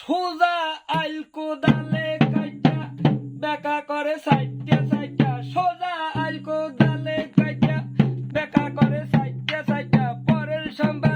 সোজা আইল কোদালে কাইটা, বেকা করে সাইটটা সাইটটা সোজা আইল কোদালে কাইটা, বেকা করে সাইটটা সাইটটা পরের সম্ভব